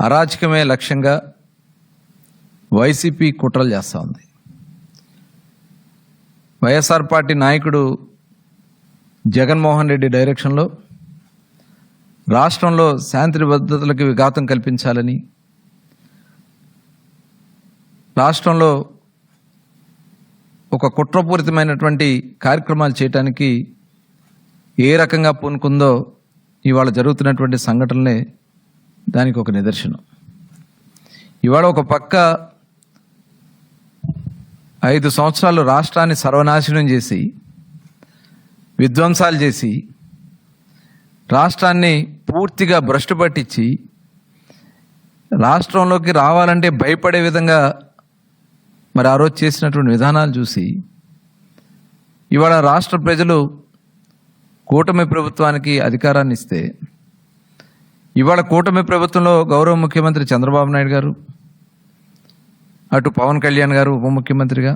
అరాచకమే లక్ష్యంగా వైసీపీ కుట్రలు చేస్తూ ఉంది. వైఎస్ఆర్ పార్టీ నాయకుడు జగన్మోహన్ రెడ్డి డైరెక్షన్లో రాష్ట్రంలో శాంతి భద్రతలకు విఘాతం కల్పించాలని రాష్ట్రంలో ఒక కుట్రపూరితమైనటువంటి కార్యక్రమాలు చేయటానికి ఏ రకంగా పూనుకుందో ఇవాళ జరుగుతున్నటువంటి సంఘటనలే దానికి ఒక నిదర్శనం. ఇవాళ ఒక పక్క ఐదు సంవత్సరాలు రాష్ట్రాన్ని సర్వనాశనం చేసి విధ్వంసాలు చేసి రాష్ట్రాన్ని పూర్తిగా భ్రష్టు పట్టించి రాష్ట్రంలోకి రావాలంటే భయపడే విధంగా మరి ఆ రోజు చేసినటువంటి విధానాలు చూసి ఇవాళ రాష్ట్ర ప్రజలు కూటమి ప్రభుత్వానికి అధికారాన్ని ఇస్తే ఇవాళ కూటమి ప్రభుత్వంలో గౌరవ ముఖ్యమంత్రి చంద్రబాబు నాయుడు గారు అటు పవన్ కళ్యాణ్ గారు ఉప ముఖ్యమంత్రిగా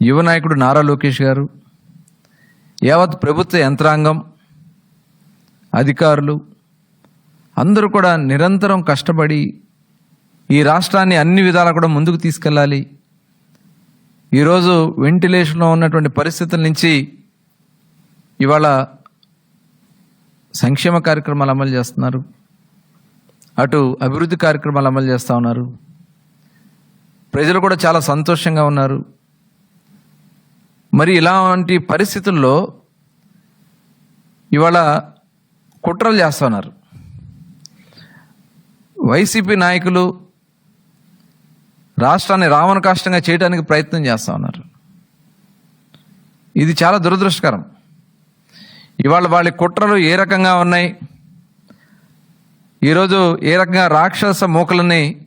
యువ నాయకుడు నారా లోకేష్ గారు యావత్ ప్రభుత్వ యంత్రాంగం అధికారులు అందరూ కూడా నిరంతరం కష్టపడి ఈ రాష్ట్రాన్ని అన్ని విధాలా కూడా ముందుకు తీసుకెళ్ళాలి. ఈరోజు వెంటిలేషన్లో ఉన్నటువంటి పరిస్థితుల నుంచి ఇవాళ సంక్షేమ కార్యక్రమాలు అమలు చేస్తున్నారు. అటు అభివృద్ధి కార్యక్రమాలు అమలు చేస్తూ ఉన్నారు. ప్రజలు కూడా చాలా సంతోషంగా ఉన్నారు. మరి ఇలాంటి పరిస్థితుల్లో ఇవాళ కుట్రలు చేస్తున్నారు వైసీపీ నాయకులు రాష్ట్రాన్ని రావణ కాష్టంగా చేయడానికి ప్రయత్నం చేస్తూ ఉన్నారు. ఇది చాలా దురదృష్టకరం. ఇవాళ వాళ్ళ కుట్రలు ఏ రకంగా ఉన్నాయి? ఈరోజు ఏ రకంగా రాక్షస మూకలని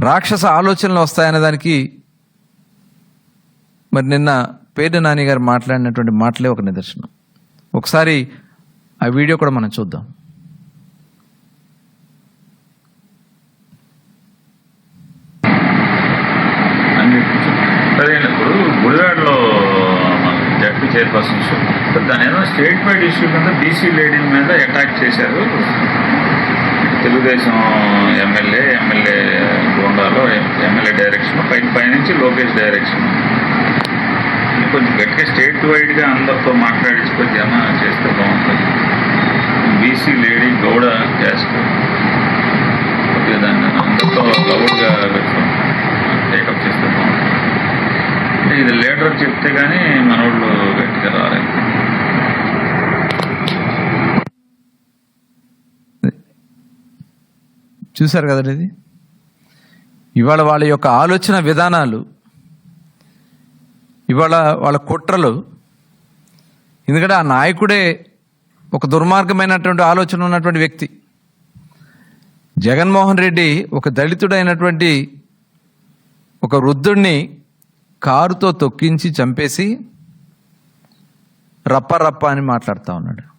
రాక్షస ఆలోచనలు వస్తాయనే దానికి మరి నిన్న పేద నాని గారు మాట్లాడినటువంటి మాటలే ఒక నిదర్శనం. ఒకసారి ఆ వీడియో కూడా మనం చూద్దాం. జడ్పీ చైర్పర్సన్ ఇష్యూ దాని ఏదో స్టేట్ వైడ్ ఇష్యూ కింద బీసీ లేడీల మీద అటాక్ చేశారు. తెలుగుదేశం ఎమ్మెల్యే ఎమ్మెల్యే గోండాలో ఎమ్మెల్యే డైరెక్షన్ పై పైనుంచి లోకేష్ డైరెక్షన్. కొంచెం గట్టిగా స్టేట్ వైడ్గా అందరితో మాట్లాడించి కొంచెం ఏమైనా చేస్తే బాగుంటుంది. బీసీ లేడీ గౌడ క్యాస్ట్ ఇది లీడర్ చెప్తే కానీ మనోళ్ళు గట్టిగా రాలేదు చూశారు కదండి ఇది? ఇవాళ వాళ్ళ యొక్క ఆలోచన విధానాలు ఇవాళ వాళ్ళ కుట్రలు ఎందుకంటే ఆ నాయకుడే ఒక దుర్మార్గమైనటువంటి ఆలోచన ఉన్నటువంటి వ్యక్తి. జగన్మోహన్ రెడ్డి ఒక దళితుడైనటువంటి ఒక వృద్ధుడిని కారుతో తొక్కించి చంపేసి రప్ప రప్ప అని మాట్లాడుతూ ఉన్నాడు.